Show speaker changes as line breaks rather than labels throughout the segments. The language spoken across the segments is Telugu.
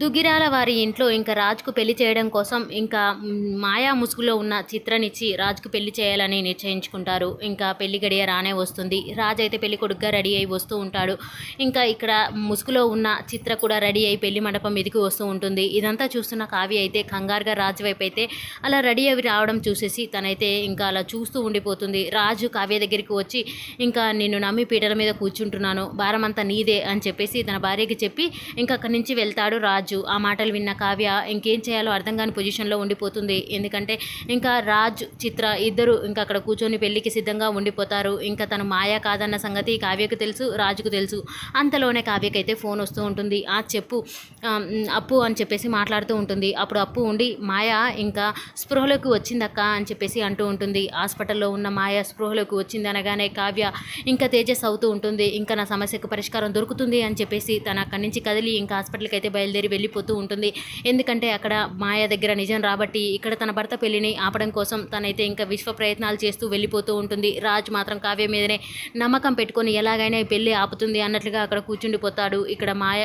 దుగ్గిరాల వారి ఇంట్లో ఇంకా రాజుకు పెళ్ళి చేయడం కోసం ఇంకా మాయా ముసుగులో ఉన్న చిత్రనిచ్చి రాజుకు పెళ్ళి చేయాలని నిశ్చయించుకుంటారు. ఇంకా పెళ్ళి గడియ రానే వస్తుంది. రాజు అయితే పెళ్ళి కొడుగ్గా రెడీ అయి వస్తూ ఉంటాడు. ఇంకా ఇక్కడ ముసుగులో ఉన్న చిత్ర కూడా రెడీ అయి పెళ్ళి మండపం ఎదిగి వస్తూ ఉంటుంది. ఇదంతా చూస్తున్న కావ్య అయితే కంగారుగా రాజు వైపు అయితే అలా రెడీ అవి రావడం చూసేసి తనైతే ఇంకా అలా చూస్తూ ఉండిపోతుంది. రాజు కావ్య దగ్గరికి వచ్చి ఇంకా నిన్ను నమ్మి పీటల మీద కూర్చుంటున్నాను. భారం అంతా నీదే అని చెప్పేసి తన భార్యకి చెప్పి ఇంకా అక్కడి నుంచి వెళ్తాడు రాజు. రాజు. ఆ మాటలు విన్న కావ్య ఇంకేం చేయాలో అర్థం కాని పొజిషన్లో ఉండిపోతుంది. ఎందుకంటే ఇంకా రాజు చిత్ర ఇద్దరు ఇంకా అక్కడ కూర్చొని పెళ్ళికి సిద్ధంగా ఉండిపోతారు. ఇంకా తను మాయా కాదన్న సంగతి కావ్యకు తెలుసు రాజుకు తెలుసు. అంతలోనే కావ్యకైతే ఫోన్ వస్తూ ఉంటుంది. ఆ చెప్పు. అప్పు అని చెప్పేసి మాట్లాడుతూ ఉంటుంది. అప్పుడు అప్పు ఉండి మాయా ఇంకా స్పృహలోకి వచ్చిందక్క అని చెప్పేసి అంటూ ఉంటుంది. హాస్పిటల్లో ఉన్న మాయ స్పృహలోకి వచ్చింది అనగానే కావ్య ఇంకా తేజస్ అవుతూ ఉంటుంది. ఇంకా నా సమస్యకు పరిష్కారం దొరుకుతుంది అని చెప్పేసి తన అక్కడి నుంచి కదిలి ఇంకా హాస్పిటల్కి అయితే బయలుదేరి వెళ్ళిపోతూ ఉంటుంది. ఎందుకంటే అక్కడ మాయ దగ్గర నిజం రాబట్టి ఇక్కడ తన భర్త పెళ్ళిని ఆపడం కోసం తనైతే ఇంకా విశ్వ ప్రయత్నాలు చేస్తూ వెళ్ళిపోతూ ఉంటుంది. రాజ్ మాత్రం కావ్య మీదనే నమ్మకం పెట్టుకొని ఎలాగైనా పెళ్ళి పెళ్ళి ఆపుతుంది అన్నట్లుగా అక్కడ కూర్చుండిపోతాడు. ఇక్కడ మాయ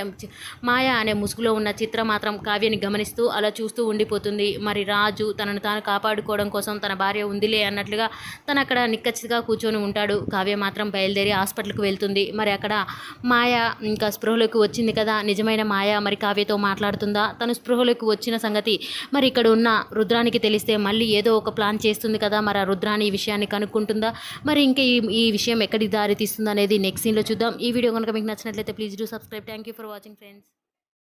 మాయ అనే ముసుగులో ఉన్న చిత్ర మాత్రం కావ్యని గమనిస్తూ అలా చూస్తూ ఉండిపోతుంది. మరి రాజు తనను తాను కాపాడుకోవడం కోసం తన భార్య ఉందిలే అన్నట్లుగా తను అక్కడ నిక్కచ్చిగా కూర్చొని ఉంటాడు. కావ్య మాత్రం బయలుదేరి హాస్పిటల్కి వెళ్తుంది. మరి అక్కడ మాయ ఇంకా స్పృహలోకి వచ్చింది కదా. నిజమైన మాయ మరి కావ్యతో మాట్లాడుతుందా? తను స్పృహలోకి వచ్చిన సంగతి మరి ఇక్కడ ఉన్న రుద్రానికి తెలిస్తే మళ్ళీ ఏదో ఒక ప్లాన్ చేస్తుంది కదా మరి ఆ రుద్రాని ఈ విషయాన్ని కనుక్కుంటుందా? మరి ఇంకా ఈ ఈ విషయం ఎక్కడికి దారి తీస్తుంది అనేది నెక్స్ట్ సీన్లో చూద్దాం. ఈ వీడియో కనుక మీకు నచ్చినట్లయితే please do subscribe thank you for watching friends